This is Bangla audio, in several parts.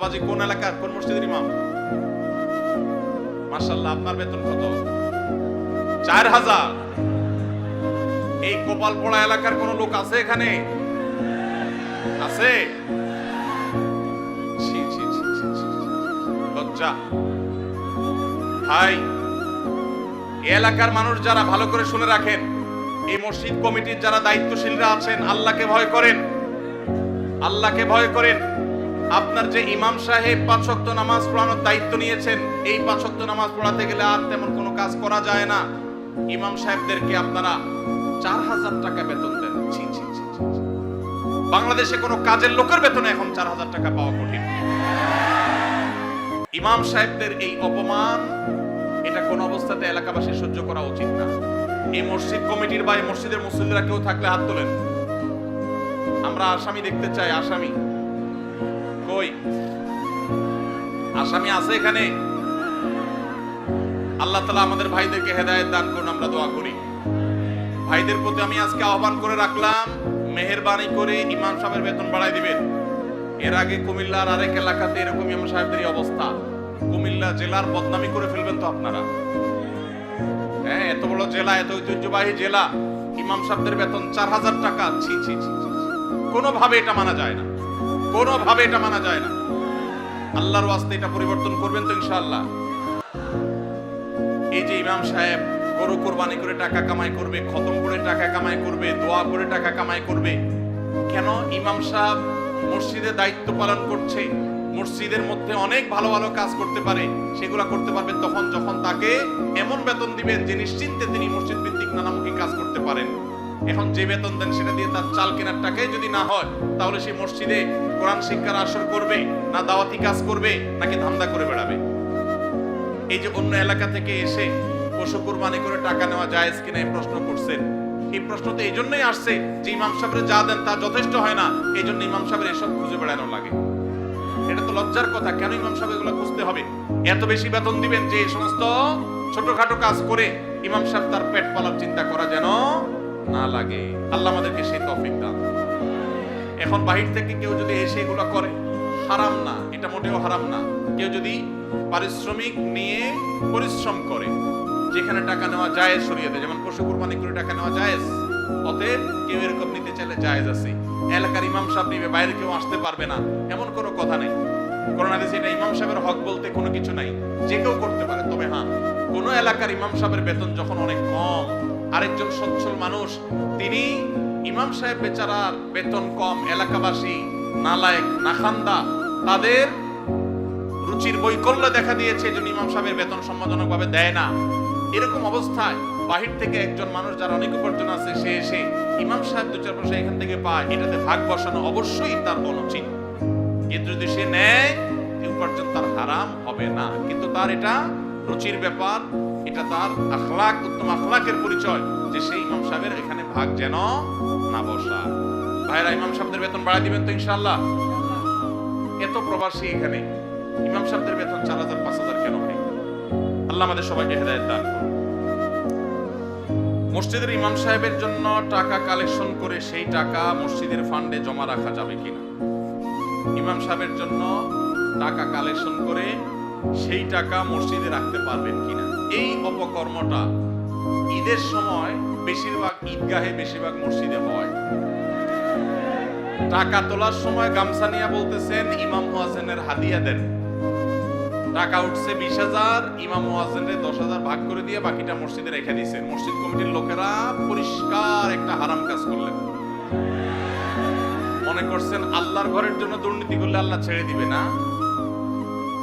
বাবাজি কোন এলাকার, কোন মসজিদের ইমাম মার্শাল্লাহ আপনার বেতন কত? চার হাজার। এই গোপালপড়া এলাকার কোন লোক আছে এখানে? আছে? ভাই এলাকার মানুষ যারা ভালো করে শুনে রাখেন, এই মসজিদ কমিটির যারা দায়িত্বশীলরা আছেন, আল্লাহকে ভয় করেন। আল্লাহকে ভয় করেন। আপনার যে ইমাম সাহেব পাঁচ ওয়াক্ত নামাজ পড়ানোর দায়িত্ব নিয়েছেন, এই পাঁচ ওয়াক্ত নামাজ পড়াতে গেলে আর তেমন কোনো কাজ করা যায় না। ইমাম সাহেবদেরকে আপনারা চার হাজার টাকা বেতন দেন। বাংলাদেশে কোনো কাজের লোকের বেতনে এখন চার হাজার টাকা পাওয়া কঠিন। ইমাম সাহেবদের এই অপমান, এটা কোন অবস্থাতে এলাকাবাসী সহ্য করা উচিত না। এই মসজিদ কমিটির বা এই মসজিদের মুসল্লিরা কেউ থাকলে হাত তোলেন। আমরা আসামি দেখতে চাই, আসামি। কই? আসামি আছে এখানে? আল্লাহ তালা আমাদের ভাইদেরকে হেদায়েত দান করুন আমরা দোয়া করি। ভাইদের প্রতি আমি আজকে আহ্বান করে রাখলাম মেহেরবানি করে ইমাম সাহেবের বেতন বাড়াই দিবেন। এর আগে কুমিল্লার আরেক এলাকাতে এরকম ইমাম সাহেবদেরই অবস্থা। কুমিল্লা জেলার বদনামি করে ফেলবেন তো আপনারা। হ্যাঁ এত বড় জেলা এত ঐতিহ্যবাহী জেলা। ইমাম সাহেবদের বেতন চার হাজার টাকা। ছি ছি, ছি। কোনোভাবে এটা মানা যায় না। কোনোভাবে এটা মানা যায় না। আল্লাহর ওয়াস্তে এটা পরিবর্তন করবেন তো ইনশাআল্লাহ। এই যে ইমাম সাহেব গরু কোরবানি করে টাকা কামাই করবে, খতম করে টাকা কামাই করবে, দোয়া করে টাকা কামাই করবে, কেন ইমাম সাহেব মসজিদে দায়িত্ব পালন করছে, মসজিদের মধ্যে অনেক ভালো ভালো কাজ করতে পারে, সেগুলো করতে পারবেন তখন যখন তাকে এমন বেতন দিবেন যে নিশ্চিন্তে তিনি মসজিদ ভিত্তিক নানামুখী কাজ করতে পারেন। এখন যে বেতন দেন সেটা দিয়ে তার চাল কেনার টাকাই যদি না হয়, তাহলে সেই মসজিদে কোরআন শিক্ষার আসর করবে, না দাওয়াতি কাজ করবে, নাকি ধান্দা করে বেড়াবে। এই যে অন্য এলাকা থেকে এসে পশু কুরবানি করে টাকা নেওয়া যায় কিনা এই প্রশ্ন করছেন। এই প্রশ্ন তো এই জন্যই আসছে যে ইমাম সাহেবের যা দেন তা যথেষ্ট হয় না, এই জন্য ইমাম সাহেবের এসব খুঁজে বেড়ানো লাগে। এটা তো লজ্জার কথা, কেন ইমাম সাহেব এগুলো খুঁজতে হবে? এত বেশি বেতন দিবেন যে সমস্ত ছোটখাটো কাজ করে ইমাম সাহেব তার পেট পালার চিন্তা করা যেন না লাগে, আল্লাহ আমাদেরকে সেই তৌফিক দান। এখন বাহির থেকে কেউ যদি এসে এগুলো করে, হারাম না, এটা মোটেও হারাম না। কেউ যদি পারিশ্রমিক নিয়ে পরিশ্রম করে, যেখানে টাকা নেওয়া যায় সরিয়ে দেয় যেমন পশু কুরবানি করে টাকা নেওয়া যায় অতএব কেউ এরকম নিতে চাইলে জায়েজ আছে। এলাকার ইমাম সাহেব নিবে, বাইরে কেউ আসতে পারবে না, এমন কোনো কথা নেই। করোনা দেশে এটা ইমাম সাহেবের হক বলতে কোনো কিছু নাই। যে কেউ করতে পারে, তবে হ্যাঁ কোন এলাকার ইমাম সাহেবের বেতন যখন অনেক কম আরেকজন সচ্ছল মানুষ, তিনি ইমাম সাহেব বেচারার বেতন কম, এলাকাবাসী, নালায়েক, নাখান্দা, তাদের রুচির বৈকল্য দেখা দিয়েছে যে ইমাম সাহেবের বেতন সম্মানজনকভাবে দেয় না। এরকম অবস্থায় বাহির থেকে একজন মানুষ যার অনেক উপার্জন আছে, সে এসে ইমাম সাহেব দু চার পয়সা এখান থেকে পায়, এটাতে ভাগ বসানো অবশ্যই তার অনুচিত। কিন্তু যদি সে নেয় উপার্জন তার হারাম হবে না। কিন্তু তার এটা রুচির ব্যাপার এটা তার আখলাক, উত্তম আখলাকের পরিচয় যে সেই ইমাম সাহেবের এখানে ভাগ যেন না বসা। ভাইরা, ইমাম সাহেবদের বেতন বাড়াই দিবেন তো ইনশাল্লাহ এত প্রবাসী এখানে, ইমাম সাহেবদের বেতন চার হাজার, পাঁচ হাজার কেন হয়? আল্লাহ আমাদের সবাইকে হেদায়ত দান করুন। মসজিদের ইমাম সাহেবের জন্য টাকা কালেকশন করে সেই টাকা মসজিদের ফান্ডে জমা রাখা যাবে কিনা? ইমাম সাহেবের জন্য টাকা কালেকশন করে সেই টাকা মসজিদে রাখতে পারবেন কিনা? এই অপকর্মটা ঈদের সময় বেশিরভাগ ঈদগাহে বেশিরভাগ মসজিদে হয়। টাকা তোলার সময় গামছা নিয়ে বলতেছেন ইমাম মুয়াজ্জিনের হাদিয়া দেন। টাকা উঠছে বিশ হাজার, ইমাম মুয়াজ্জিনের দশ হাজার ভাগ করে দিয়ে বাকিটা মসজিদে রেখে দিয়েছেন মসজিদ কমিটির লোকেরা পরিষ্কার একটা হারাম কাজ করলেন। মনে করছেন আল্লাহর ঘরের জন্য দুর্নীতি করলে আল্লাহ ছেড়ে দিবে না?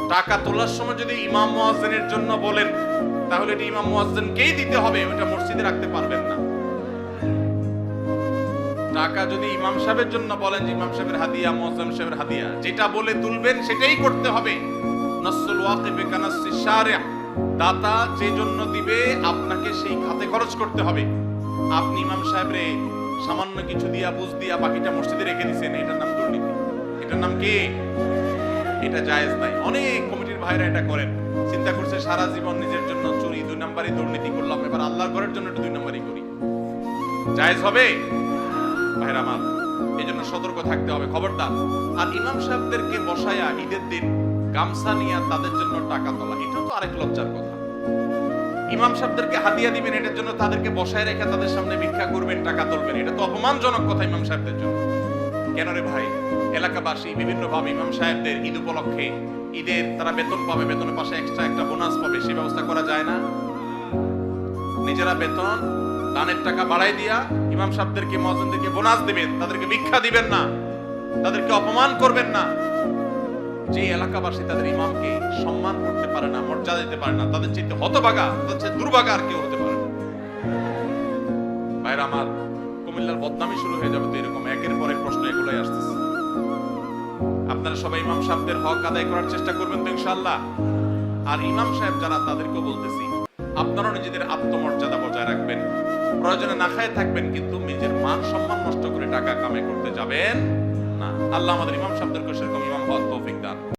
টাকা তোলার সময় যদি ইমাম মুয়াজ্জিনের জন্য বলেন তাহলে এটি ইমাম মুয়াজ্জিনকেই দিতে হবে, ওটা মসজিদে রাখতে পারবেন না। টাকা যদি ইমাম সাহেবের জন্য বলেন যে ইমাম সাহেবের হাদিয়া, মুয়াজ্জিন সাহেবের হাদিয়া, যেটা বলে তুলবেন সেটাই করতে হবে। নাসুল ওয়াকিফে কানাসি শারিয়া দাতা যে জন্য দিবে, আপনাকে সেই খাতে খরচ করতে হবে। আপনি ইমাম সাহেবরে সামান্য কিছু দিয়া, বুঝ দিয়া বাকিটা মসজিদে রেখে দিছেন, এটার নাম দুর্নীতি। এটার নাম কি? এটা জায়েজ নাই। অনেক কমিটির ভাইরা এটা করেন। চিন্তা করছে সারা জীবন নিজের জন্য চুরি, দুই নাম্বারই দুর্নীতি করলাম। এবার আল্লাহর ঘরের জন্য একটু দুই নাম্বারই করি। জায়েজ হবে? ভাইরা আমার, এই জন্য সতর্ক থাকতে হবে। খবরদার, আর ইমাম সাহেবদেরকে বসায়া ঈদের দিন গামছা নিয়ে তাদের জন্য টাকা তোলা, এটা তো আরেক লজ্জার কথা। ইমাম সাহেবদেরকে হাদিয়া দিবেন, এটার জন্য তাদেরকে বসায় রেখে তাদের সামনে ভিক্ষা করবেন, টাকা তুলবেন। এটা তো অপমানজনক কথা ইমাম সাহেবদের জন্য। কেন রে ভাই? এলাকাবাসী বিভিন্ন ভাবে ইমাম সাহেবদের ঈদ উপলক্ষে ঈদের তারা বেতন পাবে, বেতনের পাশে এক্সট্রা একটা বোনাস পাবে, সেই ব্যবস্থা করা যায় না। নিজেরা বেতন, দানের টাকা বাড়াই দিয়া ইমাম সাহেবদেরকে, মহাজনদেরকে বোনাস দিবেন, তাদেরকে ভিক্ষা দিবেন না, তাদেরকে অপমান করবেন না। যে এলাকাবাসী তাদের ইমামকে সম্মান করতে পারে না, মর্যাদা দিতে পারে না, তাদের চেয়ে হতভাগা, তাদের চেয়ে দুর্ভাগা আর কেউ হতে পারে না। ভাইরা আমার, কুমিল্লার বদনামি শুরু হয়ে যাবে তো এরকম, একের পর এক প্রশ্ন এগুলোই আসতেছে। আপনারা সবাই ইমাম সাহেবদের হক আদায় করার চেষ্টা করবেন তো ইনশাআল্লাহ। আর ইমাম সাহেব যারা, তাদেরকেও বলতেছি আপনারা নিজেদের আত্মমর্যাদা বজায় রাখবেন। প্রয়োজনে না খায় থাকবেন, কিন্তু নিজের মান সম্মান নষ্ট করে টাকা কামাই করতে যাবেন না। আল্লাহ আমাদের ইমাম সাহেবদেরকে সেরকম ইমাম হক তৌফিক দান।